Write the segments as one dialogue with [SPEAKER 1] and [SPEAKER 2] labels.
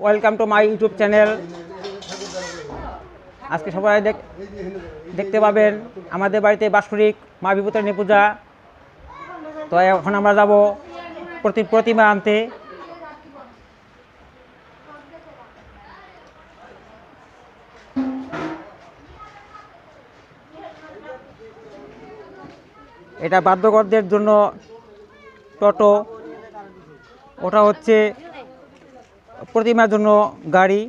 [SPEAKER 1] Welcome to my YouTube channel. আজকে সবাই দেখ- দেখতে পাবেন আমাদের বাড়িতে বাৎসরিক মা বিভূতারিণী পূজা। তো এখন আমরা যাব প্রতি প্রতিমা আনতে। এটা বাদ্যকরদের জন্য টোটো। ওটা হচ্ছে প্রতিমার জন্য গাড়ি।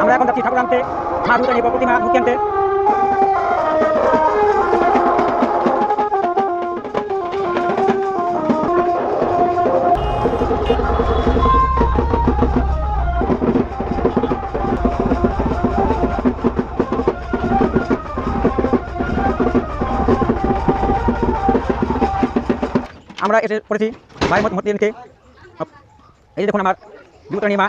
[SPEAKER 1] আমরা এখন যাচ্ছি ঠাকুর আনতে। মা দুর্গা প্রতিমা ঢুকে আনতে। আমরা এসে পড়েছি মায়ের মধ্যে নিতে এই দেখুন আমার বিভূতারিণী মা।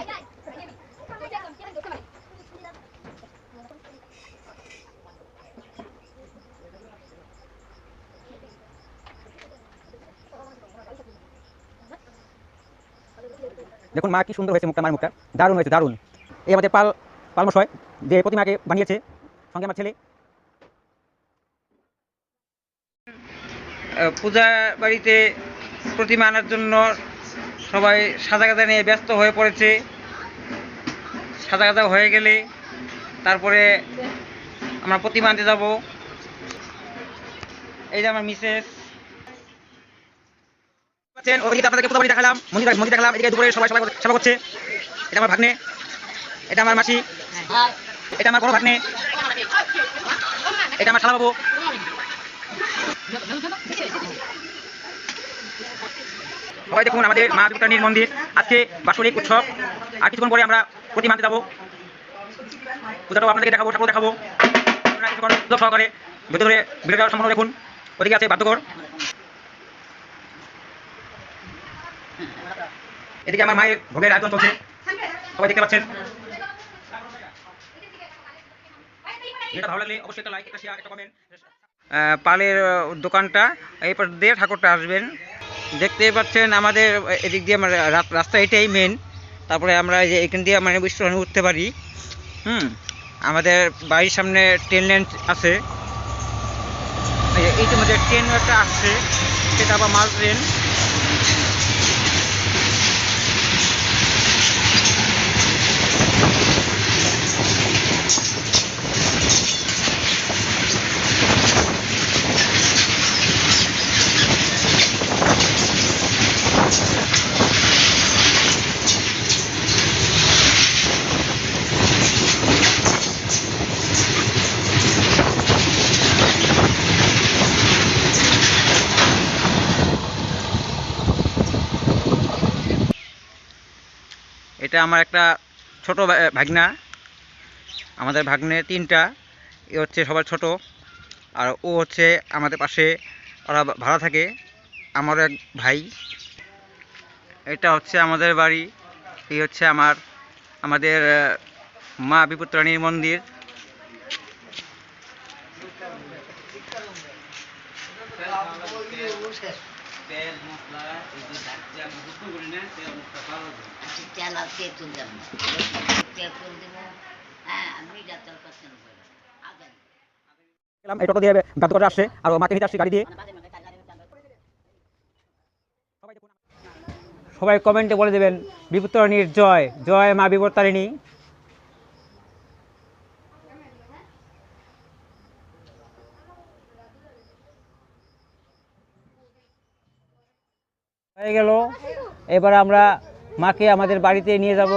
[SPEAKER 1] দেখুন মা, কি সুন্দর হয়েছে মুখটা আমার মুখটা। দারুণ হয়েছে, দারুণ। এই আমাদের পাল পালমশয় যে প্রতিমাকে বানিয়েছে, সঙ্গে আমার ছেলে। পূজা বাড়িতে প্রতিমা আনার জন্য সবাই সাজাগাজা নিয়ে ব্যস্ত হয়ে পড়েছে। সাজাগাজা হয়ে গেলে তারপরে আমরা প্রতিমা আনতে যাব। এই যে আমার মিসেস। দেখালাম, মন্দির মন্দির দুপুরে সবাই সবাই সেবা করছে এটা আমার ভাগ্নে, এটা আমার মাসি, এটা আমার বড় ভাগ্নে, এটা আমার শালাবাবু। সবাই দেখুন আমাদের মা দুর্গানির মন্দির। আজকে বাৎসরিক উৎসব। আর কিছুক্ষণ পরে আমরা প্রতিমা আনতে যাব। পূজাটাও আপনাদেরকে দেখাবো ঠাকুর দেখাবো। সহকারে ভেতরে ভিডিওটা সম্পূর্ণ দেখুন। ওদিকে আছে বাদ্যকর এদিকে আমার মায়ের ভোগের আয়োজন চলছে। সবাই দেখতে পাচ্ছেন। ভালো লাগলে অবশ্যই একটা লাইক একটা শেয়ার একটা কমেন্ট পালের দোকানটা। এই পাশ দিয়ে ঠাকুরটা আসবেন। দেখতে পাচ্ছেন আমাদের এদিক দিয়ে আমার রা- রাস্তা এটাই মেন তারপরে আমরা এই যে এখান দিয়ে মানে বিশ্রামে উঠতে পারি। হুম, আমাদের বাড়ির সামনে ট্রেন লাইন আছে। ইতিমধ্যে ট্রেন একটা আসছে। সেটা আবার মাল ট্রেন এটা আমার একটা ছোট ভাগনা। আমাদের ভাগ্নে তিনটা, এ হচ্ছে সবার ছোট, আর ও হচ্ছে আমাদের পাশে, ওরা ভাড়া থাকে, আমার এক ভাই। এটা হচ্ছে আমাদের বাড়ি, এই হচ্ছে আমার, আমাদের মা বিপুত্রাণীর মন্দির।
[SPEAKER 2] তেল আর তেঁতুল দেব না। তেঁতুল দেব হ্যাঁ আমি আগে
[SPEAKER 1] গেলাম এই টোটো দিয়ে গাদ করে আসছে আর ও মাকে নিতে আসছে গাড়ি দিয়ে। সবাই কমেন্টে বলে দেবেন বিপুত্রাণীর জয় জয় মা বিপত্তারিণী হয়ে গেল। এবার আমরা মাকে আমাদের বাড়িতে নিয়ে যাব।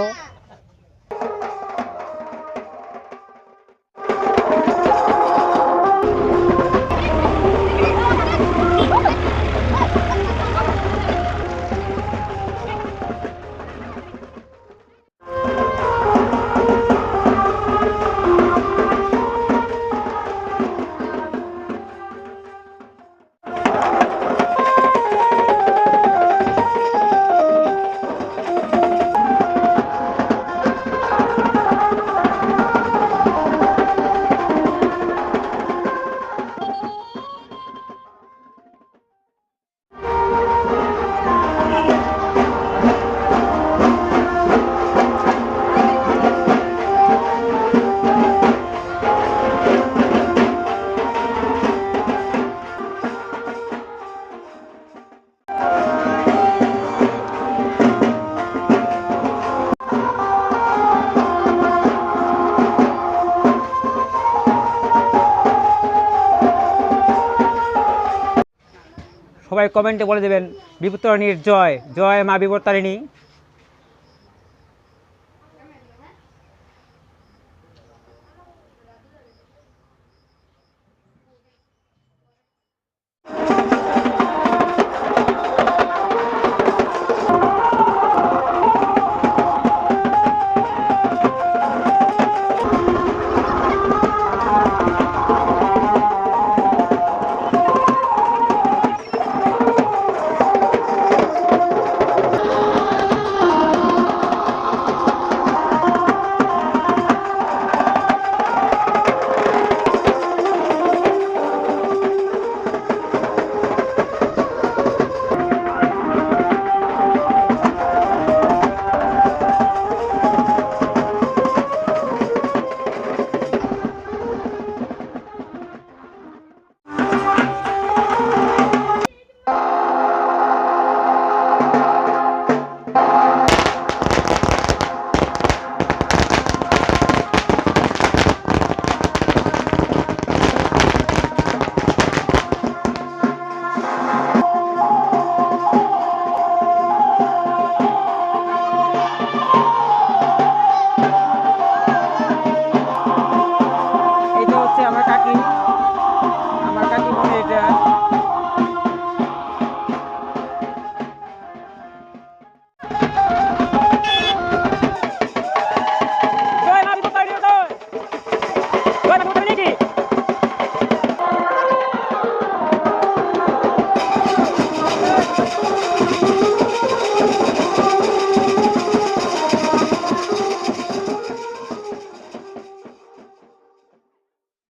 [SPEAKER 1] সবাই কমেন্টে বলে দেবেন বিপত্তারিণীর জয় জয় মা বিপত্তারিণী